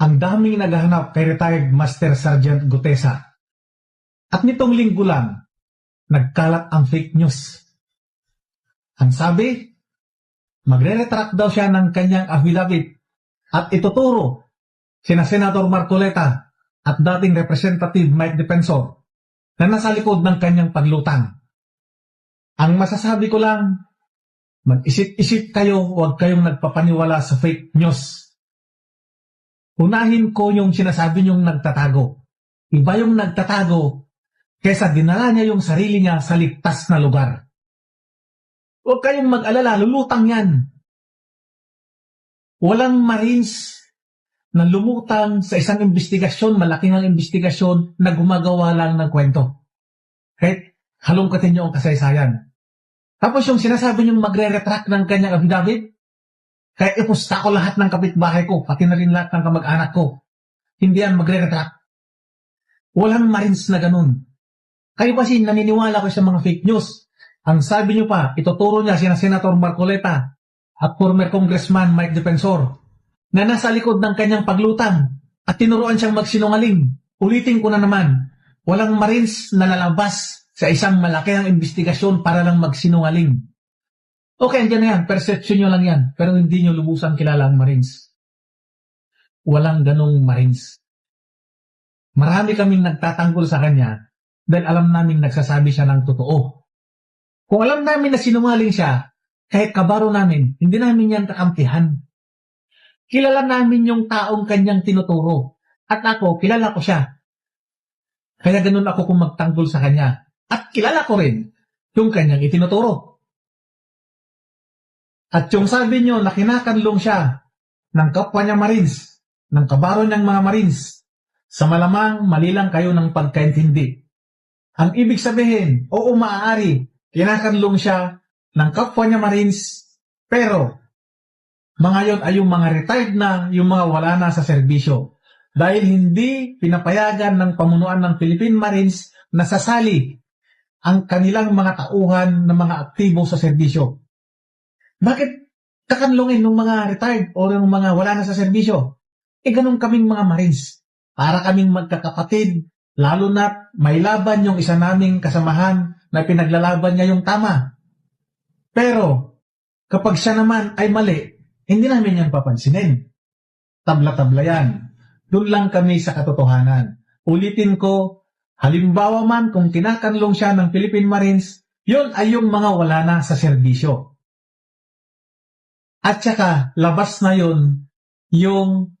ang daming naghahanap kay retired Master Sergeant Gutesa. At nitong linggo lang, nagkalat ang fake news. Ang sabi, magre-retract daw siya ng kanyang affidavit at ituturo sina Senator Marcoleta at dating Representative Mike Defensor na nasa likod ng kanyang paglutang. Ang masasabi ko lang, mag-isip-isip kayo, huwag kayong nagpapaniwala sa fake news. Unahin ko yung sinasabi niyong nagtatago. Iba yung nagtatago kesa dinala niya yung sarili niya sa ligtas na lugar. Huwag kayong mag-alala, lulutang yan. Walang Marines na lumutang sa isang investigasyon, malaking ang investigasyon na gumagawa lang ng kwento. Kahit halongkatin niyo ang kasaysayan. Tapos yung sinasabi niyong magre-retract ng kanyang affidavit, kaya ipusta ko lahat ng kapitbahay ko, pati na rin lahat ng kamag-anak ko. Hindi yan magre-retract. Walang Marines na ganun. Kayo kasi naniniwala ko sa mga fake news. Ang sabi niyo pa, ituturo niya sina Senator Marcoleta at former Congressman Mike Defensor na nasa likod ng kanyang paglutang at tinuruan siyang magsinungaling. Ulitin ko na naman, walang Marines na lalabas sa isang malakihang investigasyon para lang magsinungaling. Okay, andyan na yan. Perception nyo lang yan. Pero hindi nyo lubusang kilala ang Marines. Walang ganong Marines. Marami kaming nagtatanggol sa kanya dahil alam namin nagsasabi siya ng totoo. Kung alam namin na sinungaling siya, kahit kabaro namin, hindi namin yan kakampihan. Kilala namin yung taong kanyang tinuturo. At ako, kilala ko siya. Kaya ganun ako kung magtanggol sa kanya. At kilala ko rin yung kanyang itinuturo. At yung sabi nyo na kinakanlong siya ng kapwa niya Marines, ng kabaro niyang mga Marines, sa malamang mali lang kayo ng pagkaintindi. Ang ibig sabihin, oo maaari, kinakanlong siya ng kapwa niya Marines, pero mga yon ay yung mga retired na, yung mga wala na sa serbisyo. Dahil hindi pinapayagan ng pamunuan ng Philippine Marines na sasali ang kanilang mga tauhan na mga aktibo sa serbisyo. Bakit kakanlungin ng mga retired o ng mga wala na sa serbisyo? E ganun kaming mga Marines. Para kaming magkakapatid, lalo na may laban yung isa naming kasamahan na pinaglalaban niya yung tama. Pero, kapag siya naman ay mali, hindi namin yan papansinin. Tabla-tabla yan. Doon lang kami sa katotohanan. Ulitin ko, halimbawa man kung kinakanlong siya ng Philippine Marines, yun ay yung mga wala na sa serbisyo. At saka, labas na yun yung